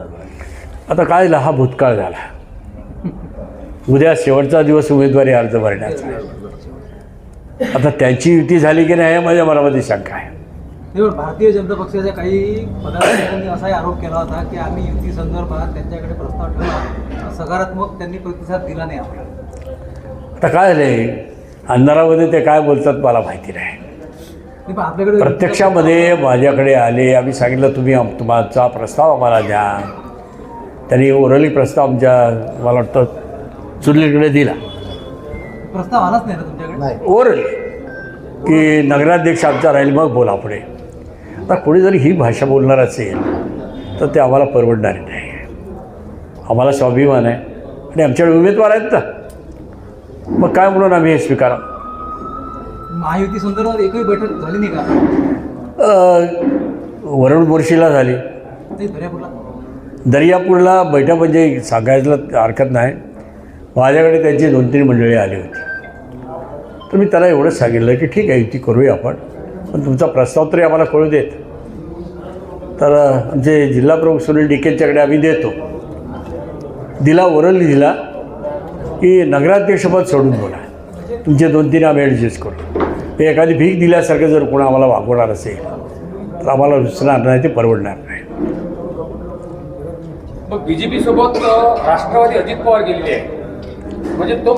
आता काय झालं? हा भूतकाळ झाला. उद्या शेवटचा दिवस उमेदवारी अर्ज भरण्याचा. आता त्यांची युती झाली की नाही हे माझ्या मनामध्ये शंका आहे. भारतीय जनता पक्षाच्या काही पदाधिकाऱ्यांनी असाही आरोप केला होता की आम्ही युती संदर्भात त्यांच्याकडे प्रस्ताव ठेवला सकारात्मक त्यांनी प्रतिसाद दिला नाही आपल्याला आता काय झालंय? अंधारामध्ये ते काय बोलतात मला माहिती नाही. प्रत्यक्षामध्ये माझ्याकडे आले आम्ही सांगितलं तुम्ही आम- तुमचा प्रस्ताव आम्हाला द्या. त्यांनी ओरली प्रस्ताव आमच्या मला वाटतं चुलीकडे दिला. प्रस्ताव आलाच नाही ना तुमच्याकडे? ओरल. की नगराध्यक्ष आमचा राहील मग बोला पुढे. आता कोणी जरी ही भाषा बोलणार असेल तर ते आम्हाला परवडणारी नाही. आम्हाला स्वाभिमान आहे. आणि आमच्याकडे उमेदवार आहेत ना. मग काय म्हणून आम्ही हे स्वीकारा महायुती संदर्भात एकही बैठक झाली नाही का? अ, वरुण मोर्शीला झाली. दर्यापूरला? दर्यापूरला बैठक म्हणजे सांगायला हरकत नाही. माझ्याकडे त्यांची दोन तीन मंडळी आली होती. तर मी त्याला एवढंच सांगितलं की ठीक आहे युती करूया आपण. पण तुमचा प्रस्ताव तरी आम्हाला कळू देत. तर आमचे जिल्हा प्रमुख सुनील डिकेंच्याकडे आम्ही देतो. दिला ओरल दिला की नगराध्यक्षपद सोडून बोला. तुमचे दोन तीन आम्ही ॲडजस्ट करू. ते एखादी भीक दिल्यासारखं जर कोणा आम्हाला वागवणार असेल तर आम्हाला रुचणार नाही ते परवडणार नाही. मग बीजेपी सोबत राष्ट्रवादी अजित पवार गेलेले आहे म्हणजे तो